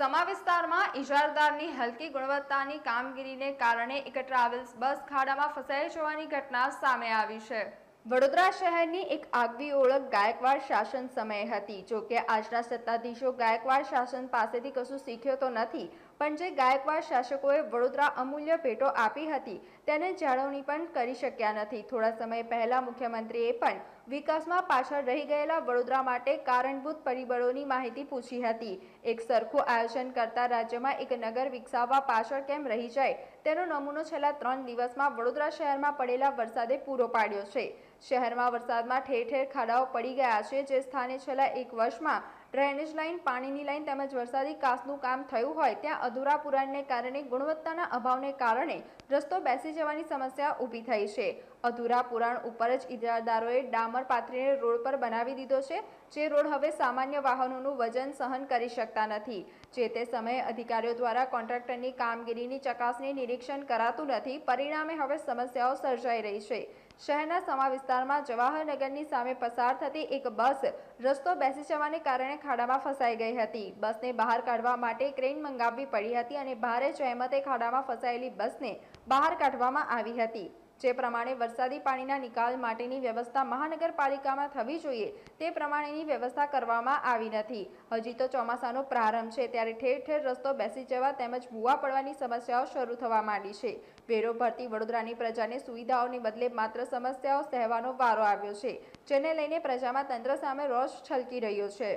સમા વિસ્તારમાં ઇજારદારની હલકી ગુણવત્તાની કામગીરીને કારણે એક ટ્રાવેલ્સ બસ ખાડામાં ફસાઈ જવાની ઘટના સામે આવી છે. વડોદરા શહેરની એક આગવી ઓળખ ગાયકવાડ શાસન સમયે હતી. જો કે આજના સત્તાધીશો ગાયકવાડ શાસન પાસેથી કશું શીખ્યો તો નથી, પણ જે ગાયકવાડ શાસકોએ વડોદરા અમૂલ્ય ભેટો આપી હતી, તેને જાળવણી પણ કરી શક્યા નથી. થોડા સમય પહેલા મુખ્યમંત્રીએ પણ વિકાસમાં પાછળ રહી ગયેલા વડોદરા માટે કારણભૂત પરિબળોની માહિતી પૂછી હતી. એક સરખું આયોજન કરતા રાજ્યમાં એક નગર વિકસાવવા પાછળ કેમ રહી જાય તેનો નમૂનો છેલ્લા ત્રણ દિવસમાં વડોદરા શહેરમાં પડેલા વરસાદે પૂરો પાડ્યો છે. શહેરમાં વરસાદમાં ઠેર ઠેર ખાડાઓ પડી ગયા છે, જે સ્થાને છેલ્લા એક વર્ષમાં ડ્રેનેજ લાઇન, પાણીની લાઇન તેમજ વરસાદી કાસનું કામ થયું હોય ત્યાં અધૂરા પુરાણને કારણે ગુણવત્તાના અભાવને કારણે રસ્તો બેસી જવાની સમસ્યા ઊભી થઈ છે. અધૂરા પુરાણ ઉપર જ ઇજારદારોએ ડામર પાથરીને રોડ પર બનાવી દીધો છે, જે રોડ હવે સામાન્ય વાહનોનું વજન સહન કરી શકતા નથી. જે તે સમયે અધિકારીઓ દ્વારા કોન્ટ્રાક્ટરની કામગીરીની ચકાસણી નિરીક્ષણ કરાતું નથી, પરિણામે હવે સમસ્યાઓ સર્જાઈ રહી છે. શહેરના સમા વિસ્તારમાં જવાહરનગરની સામે પસાર થતી એક બસ રસ્તો બેસી જવાને કારણે ખાડામાં ફસાઈ ગઈ હતી. બસને બહાર કાઢવા માટે ક્રેન મંગાવવી પડી હતી અને ભારે જહેમતે ખાડામાં ફસાયેલી બસને બહાર કાઢવામાં આવી હતી. જે પ્રમાણે વરસાદી પાણીના નિકાલ માટેની વ્યવસ્થા મહાનગરપાલિકામાં થવી જોઈએ, તે પ્રમાણેની વ્યવસ્થા કરવામાં આવી નથી. હજી તો ચોમાસાનો પ્રારંભ છે, ત્યારે ઠેર ઠેર રસ્તો બેસી જવા તેમજ ભૂવા પડવાની સમસ્યાઓ શરૂ થવા માંડી છે. વેરો ભરતી વડોદરાની પ્રજાને સુવિધાઓને બદલે માત્ર સમસ્યાઓ સહેવાનો વારો આવ્યો છે, જેને લઈને પ્રજામાં તંત્ર સામે રોષ છલકી રહ્યો છે.